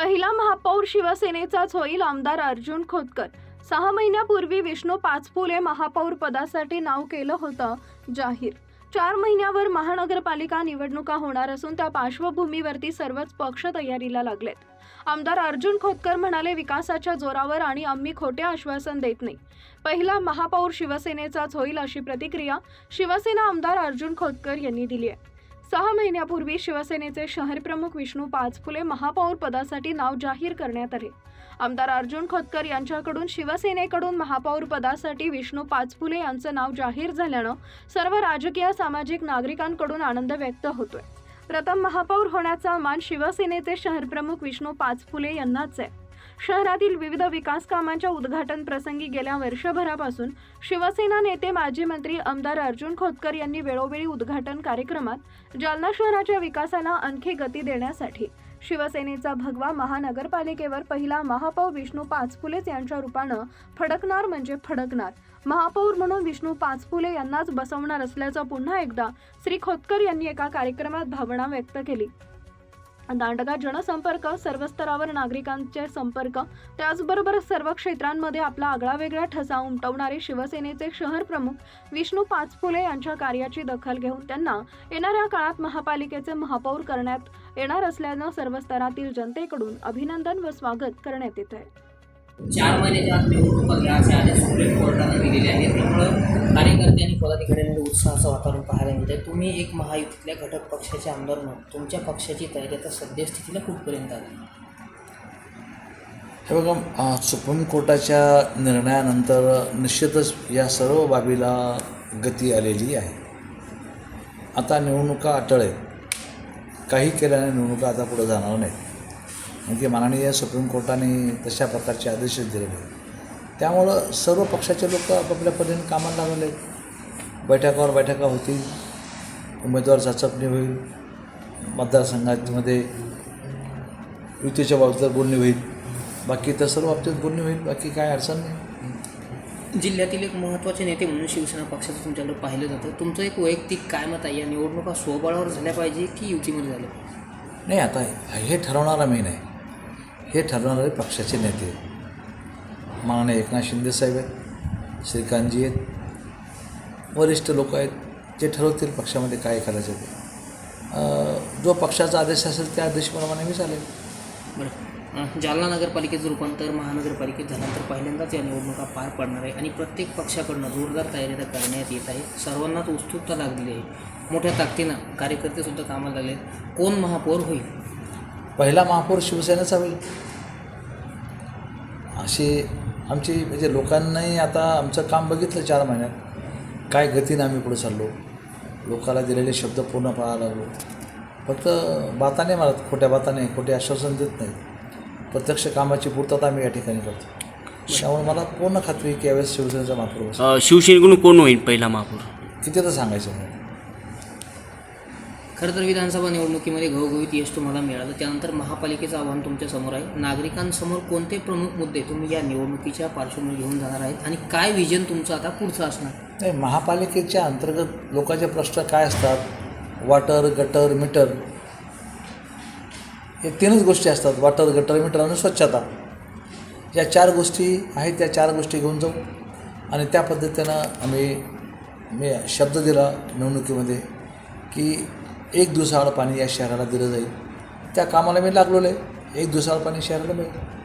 पहिला महापौर शिवसेनेचाच होईल आमदार अर्जुन खोतकर. सहा महिन्यापूर्वी विष्णू पाचपुले महापौर पदासाठी नाव केलं होतं जाहीर. चार महिन्यावर महानगरपालिका निवडणुका होणार असून त्या पार्श्वभूमीवरती सर्वच पक्ष तयारीला लागलेत. आमदार अर्जुन खोतकर म्हणाले विकासाच्या जोरावर आणि आम्ही खोटे आश्वासन देत नाही. पहिला महापौर शिवसेनेचाच होईल अशी प्रतिक्रिया शिवसेना आमदार अर्जुन खोतकर यांनी दिली आहे. सहा महिन्यापूर्वी शिवसेनेचे शहर प्रमुख विष्णू पाचफुले महापौर पदासाठी नाव जाहीर करण्यात आले. आमदार अर्जुन खोतकर यांच्याकडून शिवसेनेकडून महापौर पदासाठी विष्णू पाचफुले यांचं नाव जाहीर झाल्यानं सर्व राजकीय सामाजिक नागरिकांकडून आनंद व्यक्त होतोय. प्रथम महापौर होण्याचा मान शिवसेनेचे शहरप्रमुख विष्णू पाचफुले यांनाच आहे. शहरातील विविध विकास कामांच्या उद्घाटन प्रसंगी गेल्या वर्षभरापासून शिवसेना नेते माजी मंत्री आमदार अर्जुन खोतकर यांनी वेळोवेळी उद्घाटन कार्यक्रमात जालना शहराच्या विकासाला आणखी गती देण्यासाठी शिवसेनेचा भगवा महानगरपालिकेवर पहिला महापौर विष्णू पाचफुलेच यांच्या रूपानं फडकणार म्हणजे फडकणार. महापौर म्हणून विष्णू पाचफुले यांनाच बसवणार असल्याचं पुन्हा एकदा श्री खोतकर यांनी एका कार्यक्रमात भावना व्यक्त केली. दांडगा जनसंपर्क सर्व स्तरावर नागरिकांचे संपर्क त्याचबरोबर सर्व क्षेत्रांमध्ये आपला आगळावेगळा ठसा उमटवणारे शिवसेनेचे शहर प्रमुख विष्णू पाचफुले यांच्या कार्याची दखल घेऊन त्यांना येणाऱ्या काळात महापालिकेचे महापौर करण्यात येणार असल्यानं सर्व स्तरातील जनतेकडून अभिनंदन व स्वागत करण्यात येत आहे चार महिन्याच्या आत निवडणुका घ्या असे आदेश सुप्रीम कोर्टाने दिलेले आहेत. त्यामुळं कार्यकर्ते आणि पदाधिकाऱ्यांमध्ये उत्साहाचं वातावरण पाहायला मिळतं आहे तुम्ही एक महायुतीतल्या घटक पक्षाचे आमदार म्हणून तुमच्या पक्षाची तयारी आता सद्यस्थितीला कुठपर्यंत आली? हे बघा सुप्रीम कोर्टाच्या निर्णयानंतर निश्चितच या सर्व बाबीला गती आलेली आहे. आता निवडणुका अटळ आहेत. काही केल्याने निवडणुका आता पुढे जाणार नाहीत. म्हणजे माननीय सुप्रीम कोर्टाने तशा प्रकारचे आदेशच दिलेले आहेत. त्यामुळं सर्व पक्षाचे लोक आपापल्या पद्धतीने कामाला लागले आहेत. बैठकावर बैठका होतील उमेदवार चाचपणी होईल मतदारसंघामध्ये युतीच्या बाबतीत बोलणी होईल बाकी तर सर्व बाबतीत बोलणी होईल बाकी काय अडचण नाही. जिल्ह्यातील एक महत्त्वाचे नेते म्हणून शिवसेना पक्षाचं तुमच्याकडे पाहिलं जातं. तुमचं एक वैयक्तिक काय मत आहे? या निवडणुका स्वबळावर झाल्या पाहिजे की युतीमध्ये झाल्या? नाही आता हे ठरवणारा मी नाही हे ठरवणारे पक्षाचे नेते माननीय एकनाथ शिंदेसाहेब आहेत श्रीकांतजी आहेत वरिष्ठ लोक आहेत जे ठरवतील पक्षामध्ये काय करायचं ते. जो पक्षाचा आदेश असेल त्या आदेशप्रमाणे मी चालेल. बरं. जालना नगरपालिकेचं रूपांतर महानगरपालिकेत झाल्यानंतर पहिल्यांदाच या निवडणुका पार पडणार आहे आणि प्रत्येक पक्षाकडनं जोरदार तयारी तर करण्यात येत आहे. सर्वांनाच उत्सुकता लागलेली आहे. मोठ्या ताकदीनं कार्यकर्तेसुद्धा कामाला लागले आहेत. कोण महापौर होईल? पहिला महापौर शिवसेनेचा होईल. अशी आमची म्हणजे लोकांनाही आता आमचं काम बघितलं चार महिन्यात. काय गतीनं आम्ही पुढे चाललो. लोकाला दिलेले शब्द पूर्ण पाळायला लागलो. फक्त बाताने मला खोट्या बाताने खोटे आश्वासन देत नाही प्रत्यक्ष कामाची पूर्तता आम्ही या ठिकाणी करतो. त्यामुळे मला पूर्ण खात्री की यावेळेस शिवसेनेचा महापौर शिवसेनेकडून कोण होईल पहिला महापौर? किती तर सांगायचं नाही. खरं तर विधानसभा निवडणुकीमध्ये घवघवीत यश तुम्हाला मिळालं. त्यानंतर महापालिकेचं आव्हान तुमच्यासमोर आहे. नागरिकांसमोर कोणते प्रमुख मुद्दे तुम्ही या निवडणुकीच्या पार्श्वभूमीवर घेऊन जाणार आहेत? आणि काय विजन तुमचं आता पुढचं असणार? नाही महापालिकेच्या अंतर्गत लोकांचे प्रश्न काय असतात? वॉटर गटर मीटर हे तीनच गोष्टी असतात. वॉटर गटर मीटर आणि स्वच्छता. या चार गोष्टी आहेत त्या चार गोष्टी घेऊन जाऊ. आणि त्या पद्धतीनं आम्ही मी शब्द दिला निवडणुकीमध्ये की एक दिवसाआड पाणी या शहराला दिलं जाईल. त्या कामाला मी लागलेलो आहे. एक दिवसाआड पाणी शहराला मिळेल.